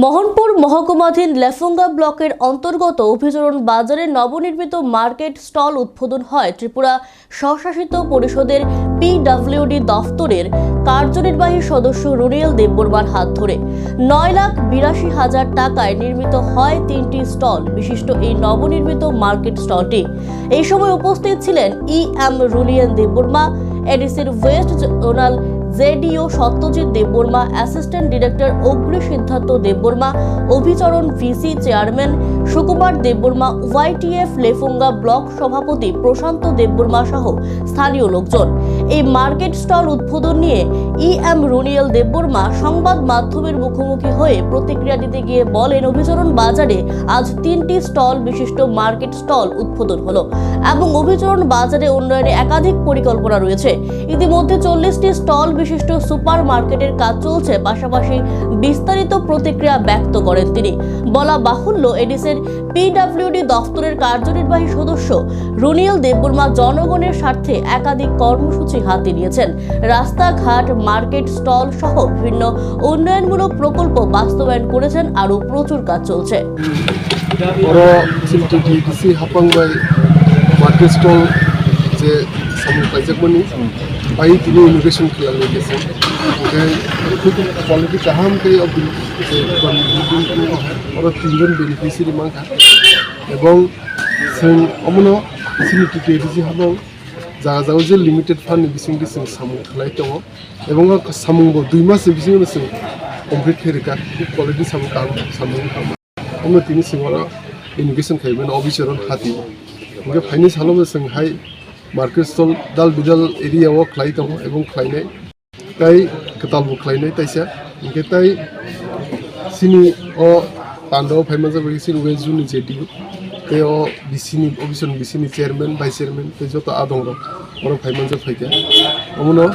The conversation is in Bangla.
মোহনপুর মহকুমাধীন লেফুঙ্গা ব্লকের অন্তর্গত অভিচরণ বাজারে নবনির্মিত মার্কেট স্টল উদ্বোধন হয় ত্রিপুরা স্বশাসিত পরিষদের পিডব্লিউডি দফতরের কার্যনির্বাহী সদস্য রুনিয়েল দেববর্মার হাত ধরে। নয় লাখ বিরাশি হাজার টাকায় নির্মিত হয় তিনটি স্টল, বিশিষ্ট এই নবনির্মিত মার্কেট স্টলটি। এই সময় উপস্থিত ছিলেন E M রুলিয়েন Debbarma, এডিসির west zonal ZDO Satyajit Debbarma assistant director Agni Siddhartha Debbarma, Abhicharan VC chairman Sukumar Debbarma YTF Lefunga block সভাপতি প্রশান্ত দেববর্মা সহ স্থানীয় লোকজন। এই মার্কেট স্টল উদ্বোধন নিয়ে ই এম রুনিয়েল দেববর্মা সংবাদ মাধ্যমের মুখোমুখি হয়ে প্রতিক্রিয়া দিতে গিয়ে বলেন, অভিচরণ বাজারে আজ তিনটি স্টল বিশিষ্ট মার্কেট স্টল উদ্বোধন হলো এবং অভিচরণ বাজারে উন্নয়নে একাধিক পরিকল্পনা রয়েছে। ইতিমধ্যে চল্লিশটি স্টল বিশিষ্ট সুপার মার্কেটের কাজ চলছে। পাশাপাশি বিস্তারিত প্রতিক্রিয়া ব্যক্ত করেন তিনি। বলা বাহুল্য, এডিসের পিডাব্লিউডি দফতরের কার্যনির্বাহী সদস্য রুনিয়াল দেববর্মা জনগণের স্বার্থে একাধিক কর্মসূচি হাতে নিয়েছেন। রাস্তাঘাট, মার্কেট স্টল সহ বিভিন্ন উন্নয়নমূলক প্রকল্প বাস্তবায়ন করেছেন আরও প্রচুর কাজ চলছে। যে সময় পাইছে বাই তিনি ইনোভেশন খেলা खुद क्वालिटी कहाँ हम कहीं और तीन जन बेनिफिशियरी मांग एवं जों अमनो सिनिटिटेट हम जाजाव जे लिमिटेड फान्ड बिसिंदि जों सामुं खालाय दङ एवं सामुंबो दुइ मास बिसिंनो जों कमप्लिट खेरिका क्वालिटी सामुं काम सामुं काम अमनो तिनि सिङाव इनोगेसन खायमोन अफिसारन हाति ओंखाय फाइनेन्स हालामो जोंहाय मार्केट स्टल दाल बिदाल एरियाव खालाय दङ एवं खालायनाय tei ketalbu klainai taisa hingke tei sini o pandao phaima jabari sini west zone jeti tei o bisini obision bisini chairman vice chairman tei joto adong rok oro phaima jab phaika omono